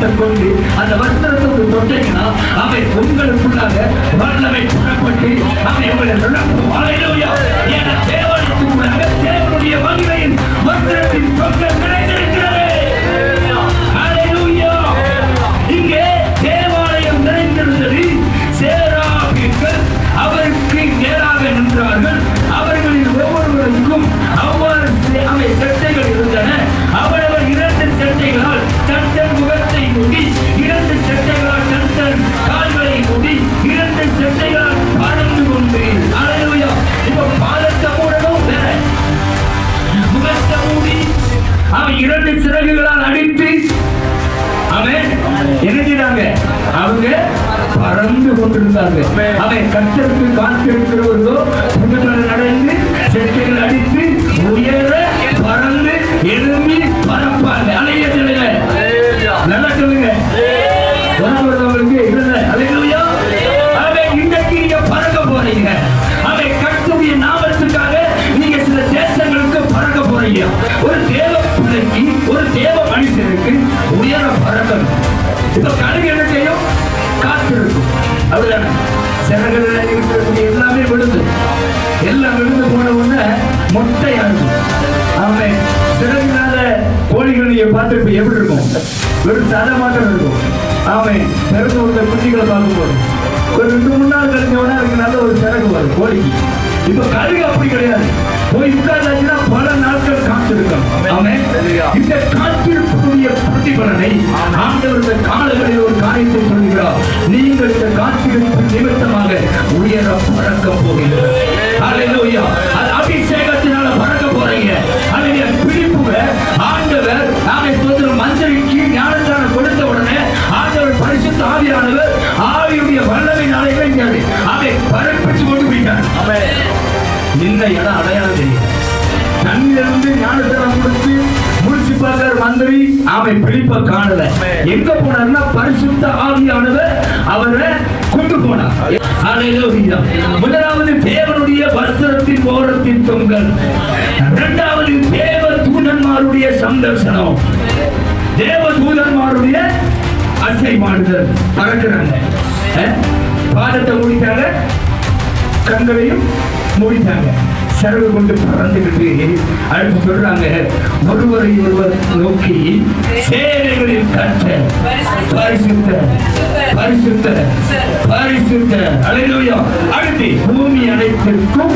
வஸ்திரத்தை கொண்டு அந்த வஸ்திரத்துக்கு தொட்டீங்கன்னா அவை உங்களுக்குள்ளாக வல்லமை புறப்பட்டு அவை உங்களை இரண்டு சிறகுகளால் அடித்து அவன் என்ன அவங்க பறந்து கொண்டிருந்தாங்க. அவன் கத்தருக்கு காத்திருக்கிறவர்களோ புகழ்களை நடந்து செட்டைகள் அடித்து உயர பறந்து எழும்பி பறப்பாங்க. அலைய சொல்லுங்க. நல்லா சொல்லுங்க. இன்றைக்கு நீங்க பறக்க போறீங்க. அவன் கத்துடைய நாமத்துக்காக நீங்க சில தேசங்களுக்கு பறக்க போறீங்க. ஒரு தேவ பிள்ளைக்கு ஒரு தேவ மனுஷனுக்கு உயர பறக்கணும். இப்ப கழுகு என்ன செய்யும்? காத்திருக்கும். அப்படிதானே சிறகுல இருக்கிறது எல்லாமே விழுந்து. எல்லாம் விழுந்து போன உடனே மொட்டையாகும் அவன் சிறகுனால கோழிகள் நீங்க பார்த்து எப்படி இருக்கும்? வெறும் சதை மாற்றம் இருக்கும். அவன் பிறந்து வந்த குட்டிகளை பார்க்கும்போது. ஒரு ரெண்டு மூணு நாள் கழிஞ்சவனா அதுக்கு நல்ல ஒரு சிறகு வரும் கோழிக்கு. இப்ப கழுகு அப்படி கிடையாது. போய் உட்கார்ந்தாச்சுன்னா பல நாள் இந்த காத்திருப்புடைய பிரதிபலனை ஆண்டவர் இந்த காலங்களில் ஒரு காரியத்தை சொல்கிறார் நீங்கள் இந்த காத்திருப்பு நிமித்தமாக உயர பறக்க போகிறீர்கள். அபிஷேகத்தினால பறக்க போறீங்க. பிடிப்புக ஆண்டவர் நாமே சொல்ற மஞ்சளுக்கு ஞானஸ்தானம் கொடுத்த உடனே ஆண்டவர் பரிசுத்த ஆவியானவர் ஆவியுடைய வல்லமையினாலே இணைஞ்சாரு அதை பரப்பிச்சு கொண்டு போயிட்டார். நின்ன இடம் அடையாளம் தெரியும். தன்னிலிருந்து ஞானஸ்தானம் கொடுத்து பார்க்கிற மந்திரி அவன் பிடிப்ப காணல. எங்க போனார்னா பரிசுத்த ஆவியானவர் அவரை கொண்டு போனார். முதலாவது தேவனுடைய வஸ்திரத்தின் ஓரத்தின் தொங்கல். இரண்டாவது தேவ தூதன்மாருடைய சந்தர்சனம் தேவ தூதன்மாருடைய அசைமாடுதல் பறக்கிறாங்க? பாதத்தை மூடிட்டாங்க. கண்களையும் மூடிட்டாங்க. சரவு கொண்டு பறந்துகிட்டு அடுத்து சொல்றாங்க ஒருவரை ஒருவர் நோக்கி சேனைகளில் கற்ற பரிசுத்த பரிசுத்த பரிசுத்த. அலையிலோயா. அடுத்து பூமி அனைத்திற்கும்